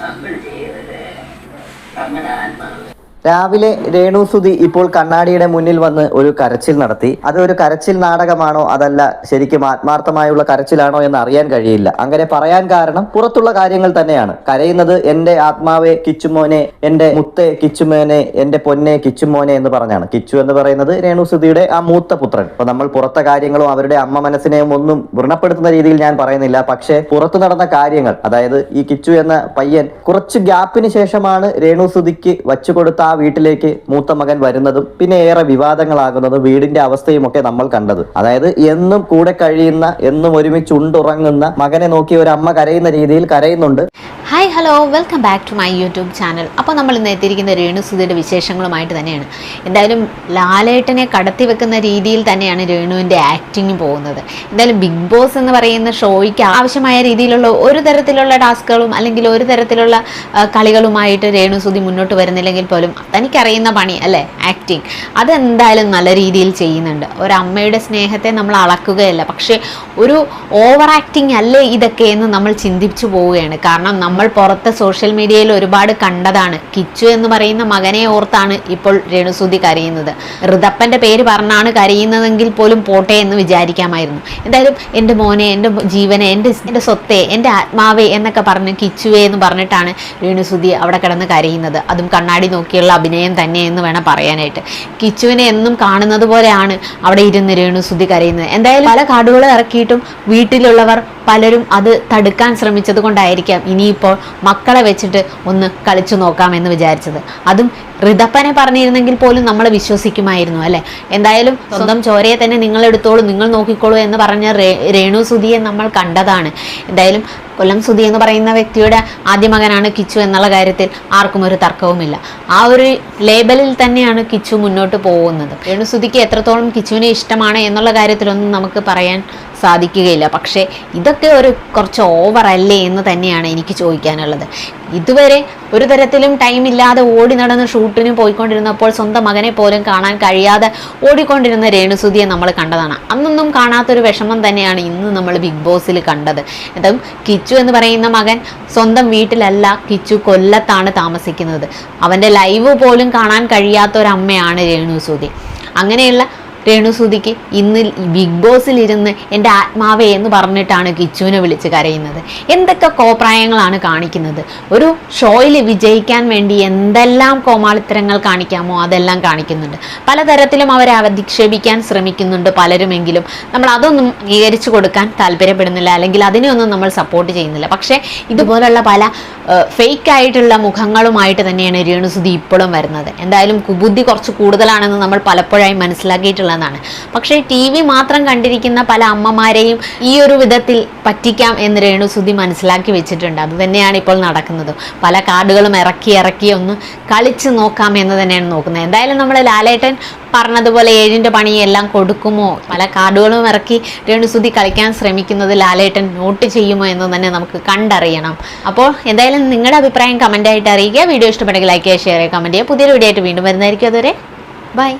നമ്മൾ ചെയ്തത് നമ്മുടെ ആത്മാവ് രാവിലെ രേണുസുതി ഇപ്പോൾ കണ്ണാടിയുടെ മുന്നിൽ വന്ന് ഒരു കരച്ചിൽ നടത്തി. അത് ഒരു കരച്ചിൽ നാടകമാണോ? അതല്ല ശരിക്കും ആത്മാർത്ഥമായുള്ള കരച്ചിലാണോ എന്ന് അറിയാൻ കഴിയില്ല. അങ്ങനെ പറയാൻ കാരണം പുറത്തുള്ള കാര്യങ്ങൾ തന്നെയാണ്. കരയുന്നത് എന്റെ ആത്മാവെ കിച്ചുമോനെ എന്റെ മുത്തെ കിച്ചുമോനെ എന്റെ പൊന്നെ കിച്ചുമോനെ എന്ന് പറഞ്ഞാണ്. കിച്ചു എന്ന് പറയുന്നത് രേണുസുതിയുടെ ആ മൂത്ത പുത്രൻ. അപ്പൊ നമ്മൾ പുറത്തെ കാര്യങ്ങളും അവരുടെ അമ്മ മനസ്സിനെയും ഒന്നും വൃണപ്പെടുത്തുന്ന രീതിയിൽ ഞാൻ പറയുന്നില്ല. പക്ഷേ പുറത്തു നടന്ന കാര്യങ്ങൾ അതായത് ഈ കിച്ചു എന്ന പയ്യൻ കുറച്ച് ഗ്യാപ്പിന് ശേഷമാണ് രേണുസുതിക്ക് വച്ചു കൊടുത്ത ആ വീട്ടിലേക്ക് മൂത്ത മകൻ വരുന്നതും പിന്നെ ഏറെ വിവാദങ്ങളാകുന്നതും വീടിന്റെ അവസ്ഥയും ഒക്കെ നമ്മൾ കണ്ടത്. അതായത് എന്നും കൂടെ കഴിയുന്ന എന്നും ഒരുമിച്ച് ഉണ്ടുറങ്ങുന്ന മകനെ നോക്കി ഒരു അമ്മ കരയുന്ന രീതിയിൽ കരയുന്നുണ്ട്. Hi hello welcome back to my YouTube channel അപ്പോൾ നമ്മൾ ഇന്ന് എത്തിയിരിക്കുന്ന രേണുസുതിയുടെ വിശേഷങ്ങളുമായിട്ട് തന്നെയാണ്. എന്തായാലും ലാലേട്ടനെ കടത്തി വെക്കുന്ന രീതിയിൽ തന്നെയാണ് രേണുവിന്റെ ആക്ടിങ് പോകുന്നത്. എന്തായാലും ബിഗ് ബോസ് എന്ന് പറയുന്ന ഷോയ്ക്ക് ആവശ്യമായ രീതിയിലുള്ള ഒരു തരത്തിലുള്ള ടാസ്കുകളും അല്ലെങ്കിൽ ഒരു തരത്തിലുള്ള കളികളുമായിട്ട് രേണുസുതി മുന്നോട്ട് വരുന്നില്ലെങ്കിൽ പോലും തനിക്കറിയുന്ന പണി അല്ലേ? ആക്ടിങ് അതെന്തായാലും നല്ല രീതിയിൽ ചെയ്യുന്നുണ്ട്. ഒരമ്മയുടെ സ്നേഹത്തെ നമ്മൾ അളക്കുകയല്ല. പക്ഷേ ഒരു ഓവർ ആക്ടിങ് അല്ലേ ഇതൊക്കെ എന്ന് നമ്മൾ ചിന്തിച്ചു പോവുകയാണ്. കാരണം നമ്മൾ പുറത്തെ സോഷ്യൽ മീഡിയയിൽ ഒരുപാട് കണ്ടതാണ്. കിച്ചു എന്ന് പറയുന്ന മകനെ ഓർത്താണ് ഇപ്പോൾ രേണുസൂതി കരയുന്നത്. ഋതപ്പന്റെ പേര് പറഞ്ഞാണ് കരയുന്നതെങ്കിൽ പോലും പോട്ടെ എന്ന് വിചാരിക്കാമായിരുന്നു. എന്തായാലും എന്റെ മോനെ എന്റെ ജീവനെ എന്റെ എന്റെ സ്വത്തെ എന്റെ ആത്മാവേ എന്നൊക്കെ പറഞ്ഞ് കിച്ചുവേ എന്ന് പറഞ്ഞിട്ടാണ് രേണുസുതി അവിടെ കിടന്ന് കരയുന്നത്. അതും കണ്ണാടി നോക്കിയുള്ള അഭിനയം തന്നെയെന്ന് വേണം പറയാനായിട്ട്. കിച്ചുവിനെ എന്നും കാണുന്നത് പോലെയാണ് അവിടെ ഇരുന്ന് ശ്രുതി കരയുന്നത്. എന്തായാലും പല കാർഡുകൾ ഇറക്കിയിട്ടും വീട്ടിലുള്ളവർ പലരും അത് തടുക്കാൻ ശ്രമിച്ചത് കൊണ്ടായിരിക്കാം ഇനിയിപ്പോൾ മക്കളെ വെച്ചിട്ട് ഒന്ന് കളിച്ചു നോക്കാമെന്ന് വിചാരിച്ചത്. അതും ഋതപ്പനെ പറഞ്ഞിരുന്നെങ്കിൽ പോലും നമ്മൾ വിശ്വസിക്കുമായിരുന്നു അല്ലെ? എന്തായാലും സ്വന്തം ചോരയെ തന്നെ നിങ്ങൾ എടുത്തോളൂ നിങ്ങൾ നോക്കിക്കോളൂ എന്ന് പറഞ്ഞ രേണു സുധിയെ നമ്മൾ കണ്ടതാണ്. എന്തായാലും കൊല്ലം സുധി എന്ന് പറയുന്ന വ്യക്തിയുടെ ആദ്യ മകനാണ് കിച്ചു എന്നുള്ള കാര്യത്തിൽ ആർക്കും ഒരു തർക്കവുമില്ല. ആ ഒരു ലേബലിൽ തന്നെയാണ് കിച്ചു മുന്നോട്ട് പോകുന്നത്. രേണുസുതിക്ക് എത്രത്തോളം കിച്ചുവിനെ ഇഷ്ടമാണ് എന്നുള്ള കാര്യത്തിലൊന്നും നമുക്ക് പറയാൻ സാധിക്കുകയില്ല. പക്ഷേ ഇതൊക്കെ ഒരു കുറച്ച് ഓവറല്ലേ എന്ന് തന്നെയാണ് എനിക്ക് ചോദിക്കാനുള്ളത്. ഇതുവരെ ഒരു തരത്തിലും ടൈം ഇല്ലാതെ ഓടി നടന്ന് ഷൂട്ടിന് പോയിക്കൊണ്ടിരുന്നപ്പോൾ സ്വന്തം മകനെ പോലും കാണാൻ കഴിയാതെ ഓടിക്കൊണ്ടിരുന്ന രേണുസുതിയെ നമ്മൾ കണ്ടതാണ്. അന്നൊന്നും കാണാത്തൊരു വിഷമം തന്നെയാണ് ഇന്ന് നമ്മൾ ബിഗ് ബോസിൽ കണ്ടത്. എന്താ കിച്ചു എന്ന് പറയുന്ന മകൻ സ്വന്തം വീട്ടിലല്ല കിച്ചു കൊല്ലത്താണ് താമസിക്കുന്നത്. അവന്റെ ലൈവ് പോലും കാണാൻ കഴിയാത്ത ഒരു അമ്മയാണ് രേണുസുതി. അങ്ങനെയുള്ള രേണുസുതിക്ക് ഇന്ന് ബിഗ് ബോസിൽ ഇരുന്ന് എന്റെ ആത്മാവേ എന്ന് പറഞ്ഞിട്ടാണ് കിച്ചുവിനെ വിളിച്ച് കരയുന്നത്. എന്തൊക്കെ കോപ്രായങ്ങളാണ് കാണിക്കുന്നത്? ഒരു ഷോയിൽ വിജയിക്കാൻ വേണ്ടി എന്തെല്ലാം കോമാളിത്തരങ്ങൾ കാണിക്കാമോ അതെല്ലാം കാണിക്കുന്നുണ്ട്. പലതരത്തിലും അവരെ അധിക്ഷേപിക്കാൻ ശ്രമിക്കുന്നുണ്ട് പലരുമെങ്കിലും. നമ്മൾ അതൊന്നും അംഗീകരിച്ചു കൊടുക്കാൻ താല്പര്യപ്പെടുന്നില്ല അല്ലെങ്കിൽ അതിനെയൊന്നും നമ്മൾ സപ്പോർട്ട് ചെയ്യുന്നില്ല. പക്ഷേ ഇതുപോലുള്ള പല ഫേക്ക് ആയിട്ടുള്ള മുഖങ്ങളുമായിട്ട് തന്നെയാണ് രേണുസുതി ഇപ്പോഴും വരുന്നത്. എന്തായാലും കുബുദ്ധി കുറച്ച് കൂടുതലാണെന്ന് നമ്മൾ പലപ്പോഴായി മനസ്സിലാക്കിയിട്ടുള്ളതാണ് പക്ഷേ ടി വി മാത്രം കണ്ടിരിക്കുന്ന പല അമ്മമാരെയും ഈ ഒരു വിധത്തിൽ പറ്റിക്കാം എന്ന് രേണുസുതി മനസ്സിലാക്കി വെച്ചിട്ടുണ്ട്. അത് തന്നെയാണ് ഇപ്പോൾ നടക്കുന്നത്. പല കാർഡുകളും ഇറക്കി ഇറക്കി ഒന്ന് കളിച്ച് നോക്കാം എന്ന് തന്നെയാണ് നോക്കുന്നത്. എന്തായാലും നമ്മൾ ലാലേട്ടൻ പറഞ്ഞതുപോലെ ഏഴിന്റെ പണിയെല്ലാം കൊടുക്കുമോ? പല കാർഡുകളും ഇറക്കി രേണുസുതി കളിക്കാൻ ശ്രമിക്കുന്നത് ലാലേട്ടൻ നോട്ട് ചെയ്യുമോ എന്ന് തന്നെ നമുക്ക് കണ്ടറിയണം. അപ്പോൾ എന്തായാലും നിങ്ങളുടെ അഭിപ്രായം കമന്റായിട്ട് അറിയിക്കുക. വീഡിയോ ഇഷ്ടപ്പെട്ടെങ്കിൽ ലൈക്ക് ചെയ്യുക ഷെയർ ചെയ്യുക കമന്റ് ചെയ്യുക. പുതിയൊരു വീഡിയോ ആയിട്ട് വീണ്ടും വരുന്നതായിരിക്കും. അതുവരെ ബൈ.